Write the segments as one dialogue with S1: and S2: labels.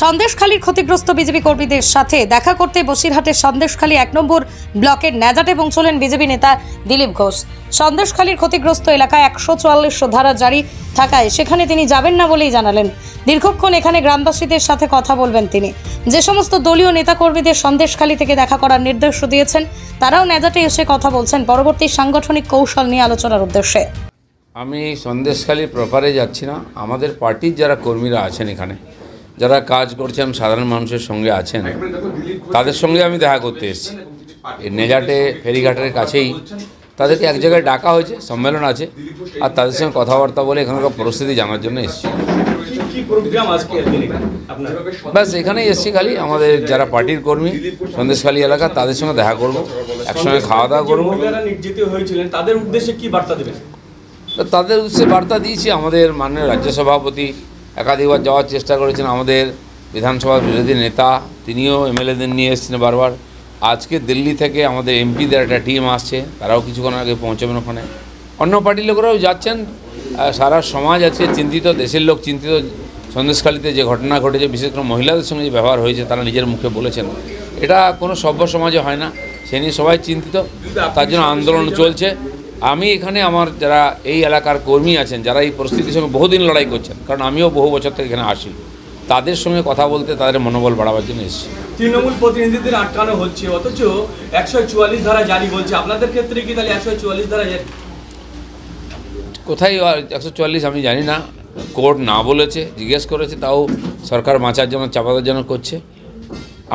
S1: সন্দেশখালীর ক্ষতিগ্রস্ত বিজেপি কর্মীদের সাথে দেখা করতে বসিরহাটের সন্দেশখালী এক নম্বর ব্লকের ন্যাজাটে পৌঁছলেন বিজেপি নেতা দিলীপ ঘোষ। সন্দেশখালীর ক্ষতিগ্রস্ত এলাকায় একশো চুয়াল্লিশ ধারা জারি থাকায় সেখানে তিনি যাবেন না বলেই জানালেন। দীর্ঘক্ষণ এখানে গ্রামবাসীদের সাথে কথা বলবেন তিনি। যে সমস্ত দলীয় নেতাকর্মীদের সন্দেশখালী থেকে দেখা করার নির্দেশ দিয়েছেন, তারাও ন্যাজাটে এসে কথা বলছেন পরবর্তী সাংগঠনিক কৌশল নিয়ে আলোচনার উদ্দেশ্যে।
S2: আমি সন্দেশখালী প্রপারে যাচ্ছি না। আমাদের পার্টির যারা কর্মীরা আছেন এখানে যারা কাজ করছেন সাধারণ মানুষের সঙ্গে আছেন তাদের সঙ্গে আমি দেখা করতে এসেছি। এই নেজাটে ফেরিঘাটের কাছেই তাদেরকে এক জায়গায় ডাকা হয়েছে সম্মেলন আছে আর তাদের সঙ্গে কথাবার্তা বলে এখানকার পরিস্থিতি জানার জন্য এসেছি।
S3: এখানে
S2: ব্যাস এখানেই এসেছি খালি। আমাদের যারা পার্টির কর্মী সন্দেশখালী এলাকা তাদের সঙ্গে দেখা করব একসঙ্গে খাওয়া দাওয়া করব।
S3: তাদের উদ্দেশ্যে কি বার্তা দেবেন?
S2: তাদের উদ্দেশ্যে বার্তা দিয়েছি আমাদের মাননীয় রাজ্য সভাপতি একাধিকবার যাওয়ার চেষ্টা করেছেন আমাদের বিধানসভার বিরোধী নেতা, তিনিও এমএলএদের নিয়ে এসেছেন বারবার। আজকে দিল্লি থেকে আমাদের এমপিদের একটা টিম আসছে, তারাও কিছুক্ষণ আগে পৌঁছবেন ওখানে। অন্য পার্টির লোকেরাও যাচ্ছেন। সারা সমাজ আজকে চিন্তিত, দেশের লোক চিন্তিত। সন্দেশখালীতে যে ঘটনা ঘটেছে, বিশেষ করে মহিলাদের সঙ্গে যে ব্যবহার হয়েছে, তারা নিজের মুখে বলেছেন। এটা কোনো সভ্য সমাজে হয় না, সে নিয়ে সবাই চিন্তিত। তার জন্য আন্দোলন চলছে। আমি এখানে আমার যারা এই এলাকার কর্মী আছেন যারা এই পরিস্থিতির সঙ্গে বহুদিন লড়াই করছেন কারণ আমিও বহু বছর থেকে এখানে আসি তাদের সঙ্গে কথা বলতে তাদের মনোবল বাড়াবার জন্য এসেছি।
S3: তৃণমূল প্রতিনিধিদের আটকানো হচ্ছে অথচ একশো চুয়াল্লিশ ধারা জারি বলছে। আপনাদের ক্ষেত্রে কি তাহলে একশো চুয়াল্লিশ ধারা জারি?
S2: কোথায় একশো চুয়াল্লিশ আমি জানি না। কোর্ট না বলেছে জিজ্ঞেস করেছে তাও সরকার বাঁচার জন্য চাপাতার জন্য করছে।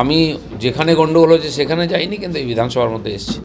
S2: আমি যেখানে গণ্ডগোল হয়েছে সেখানে যাইনি কিন্তু এই বিধানসভার মধ্যে এসেছি।